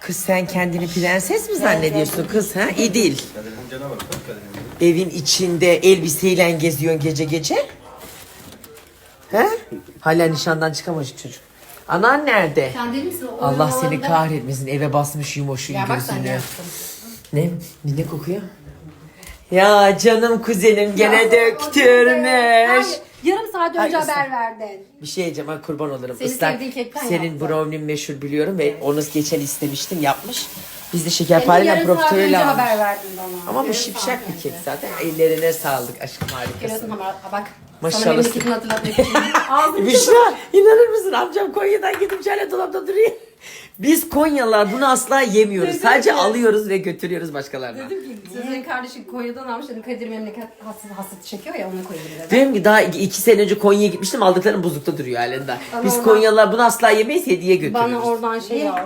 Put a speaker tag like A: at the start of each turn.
A: Kız sen kendini prenses mi zannediyorsun kız ha? İdil. Evin içinde elbiseyle geziyorsun gece gece. He? Hala nişandan çıkamamış çocuk. Anan nerede?
B: Sen değil misin? O
A: Allah
B: oyun
A: seni
B: alanında-
A: kahretmesin. Eve basmış yumuşun
B: Ya bak sen ne
A: gözünü.
B: yaptın?
A: Ne? Ne kokuyor? Ya canım kuzenim gene döktürmüş.
B: Hayır, saat önce
A: Ay,
B: haber verdin.
A: Bir şey diyeceğim ha kurban olurum.
B: Senin
A: Islak,
B: sevdiğin kekten
A: senin brownie'n meşhur biliyorum ve onu geçen istemiştim yapmış. Biz de şekerpareyle
B: yarım saat
A: profiterol almış.
B: haber verdin bana.
A: Ama bu
B: Yarım
A: şipşak bir
B: önce.
A: kek zaten. Ellerine sağlık aşkım
B: Görüyorsun
A: harikasın.
B: ama ha bak.
A: Maşallah.
B: Sana memleketini hatırlatmak için. Ağzını
A: Büşra inanır mısın amcam Konya'dan gidip şöyle dolapta duruyor. Biz Konyalılar bunu asla yemiyoruz.
B: Dedim
A: Sadece
B: ki-
A: alıyoruz ve götürüyoruz başkalarına.
B: Dedim ki sizin kardeşin Konya'dan almış dedim Kadir memleket hasret hasret çekiyor ya ona koyayım dedim.
A: Diyorum ki daha iki, iki sene önce Konya'ya gitmiştim aldıklarım buzlukta duruyor halen daha.
B: Bana
A: Biz Konyalılar bunu asla yemeyiz hediye götürüyoruz.
B: Bana oradan şey al.